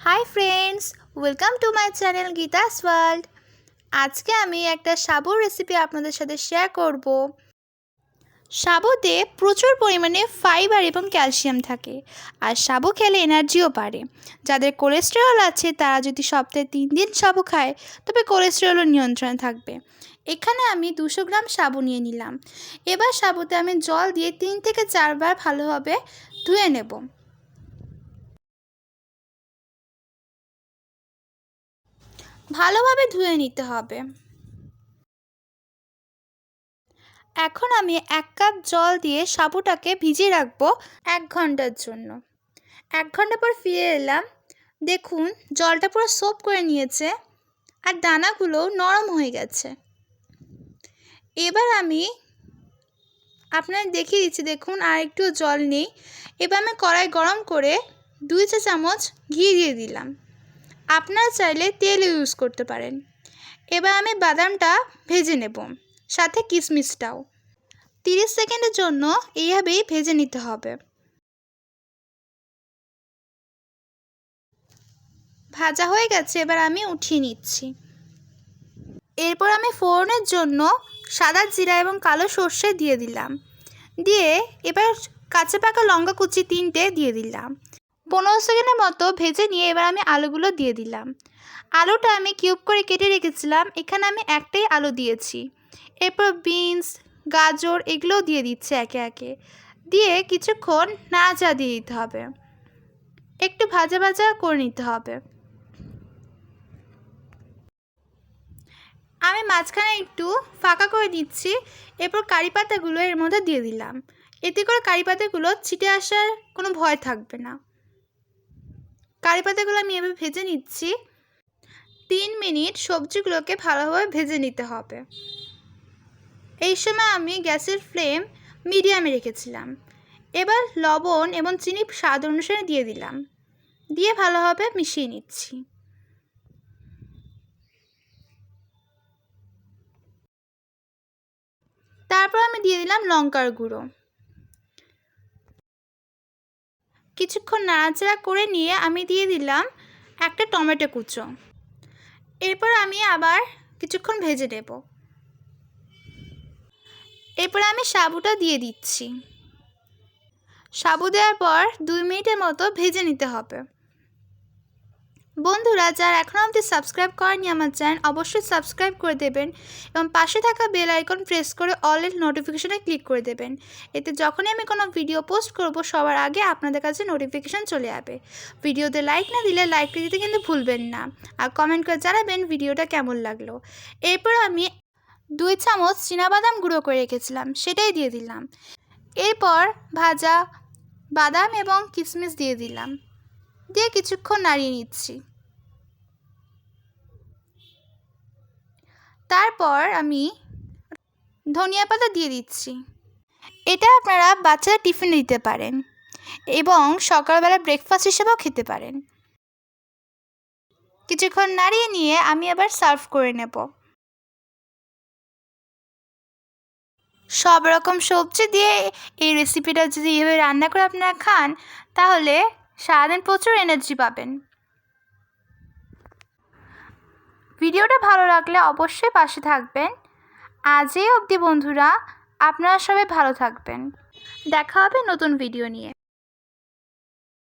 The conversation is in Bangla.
Hi friends welcome to my channel Geeta's world আজকে আমি একটা সাবুর রেসিপি আপনাদের সাথে শেয়ার করব। সাবুতে প্রচুর পরিমাণে ফাইবার এবং ক্যালসিয়াম থাকে। আর সাবু খেলে এনার্জিও বাড়ে। যাদের কোলেস্টেরল আছে, তারা যদি সপ্তাহে তিন দিন সাবু খায়, তবে কোলেস্টেরলও নিয়ন্ত্রণে থাকবে। এখানে আমি দুশো গ্রাম সাবু নিয়ে নিলাম। এবার সাবুতে আমি জল দিয়ে তিন থেকে চারবার ভালোভাবে ধুয়ে নেব। ভালোভাবে ধুয়ে নিতে হবে। এখন আমি এক কাপ জল দিয়ে সাবুটাকে ভিজিয়ে রাখব এক ঘণ্টার জন্য। এক ঘণ্টা পর ফিরে এলাম। দেখুন, জলটা পুরো সোপ করে নিয়েছে আর দানাগুলো নরম হয়ে গেছে। এবার আমি আপনার দেখিয়ে দিচ্ছি, দেখুন, আর একটু জল নেই। এবার আমি কড়াই গরম করে দুই চা চামচ ঘি দিয়ে দিলাম। আপনারা চাইলে তেল ইউজ করতে পারেন। এবার আমি বাদামটা ভেজে নেব, সাথে কিশমিশটাও তিরিশ সেকেন্ডের জন্য এইভাবেই ভেজে নিতে হবে। ভাজা হয়ে গেছে, এবার আমি উঠিয়ে নিচ্ছি। এরপর আমি ফোড়নের জন্য সাদা জিরা এবং কালো সর্ষে দিয়ে দিলাম। দিয়ে এবার কাঁচা পাকা লঙ্কা কুচি তিনটে দিয়ে দিলাম। পনেরো সেকেন্ডের মতো ভেজে নিয়ে এবার আমি আলুগুলো দিয়ে দিলাম। আলুটা আমি কিউব করে কেটে রেখেছিলাম, এখানে আমি একটাই আলু দিয়েছি। এরপর বিনস, গাজর এগুলোও দিয়ে দিচ্ছে একে একে। দিয়ে কিছুক্ষণ নাড়াচা দিয়ে দিতে হবে। একটু ভাজা ভাজা করে নিতে হবে। আমি মাঝখানে একটু ফাঁকা করে দিচ্ছি, এরপর কারি পাতাগুলো এর মধ্যে দিয়ে দিলাম। এতে করে কারি পাতাগুলো ছিটে আসার কোনো ভয় থাকবে না। কারি পাতাগুলো আমি এভাবে ভেজে নিচ্ছি। তিন মিনিট সবজিগুলোকে ভালোভাবে ভেজে নিতে হবে। এই সময় আমি গ্যাসের ফ্লেম মিডিয়ামে রেখেছিলাম। এবার লবণ এবং চিনি স্বাদ অনুসারে দিয়ে দিলাম। দিয়ে ভালোভাবে মিশিয়ে নিচ্ছি। তারপর আমি দিয়ে দিলাম লঙ্কার গুঁড়ো। কিছুক্ষণ নাড়াচাড়া করে নিয়ে আমি দিয়ে দিলাম একটা টমেটো কুচো। এরপর আমি আবার কিছুক্ষণ ভেজে নেব। এরপর আমি সাবুটা দিয়ে দিচ্ছি। সাবু দেওয়ার পর দুই মিনিটের মতো ভেজে নিতে হবে। বন্ধুরা, যারা এখনও অবধি সাবস্ক্রাইব করেনি আমার চ্যানেল অবশ্যই সাবস্ক্রাইব করে দেবেন এবং পাশে থাকা বেল আইকন প্রেস করে অল এর নোটিফিকেশনে ক্লিক করে দেবেন। এতে যখনই আমি কোনো ভিডিও পোস্ট করব, সবার আগে আপনাদের কাছে নোটিফিকেশান চলে যাবে ভিডিওতে লাইক না দিলে লাইকটা দিতে কিন্তু ভুলবেন না। আর কমেন্ট করে জানাবেন ভিডিওটা কেমন লাগল। এরপর আমি দুই চামচ চীনাবাদাম গুঁড়ো করে রেখেছিলাম, সেটাই দিয়ে দিলাম। এরপর ভাজা বাদাম এবং কিশমিশ দিয়ে দিলাম। দিয়ে কিছুক্ষণ নাড়িয়ে নিচ্ছি। তারপর আমি ধনিয়া পাতা দিয়ে দিচ্ছি। এটা আপনারা বাচ্চারা টিফিনে দিতে পারেন এবং সকালবেলা ব্রেকফাস্ট হিসেবেও খেতে পারেন। কিছুক্ষণ নাড়িয়ে নিয়ে আমি আবার সার্ভ করে নেব। সব রকম সবজি দিয়ে এই রেসিপিটা যদি এভাবে রান্না করে আপনারা খান, তাহলে সারাদিন প্রচুর এনার্জি পাবেন। ভিডিওটা ভালো লাগলে অবশ্যই পাশে থাকবেন। আজই অবধি বন্ধুরা, আপনারা সবাই ভালো থাকবেন। দেখা হবে নতুন ভিডিও নিয়ে।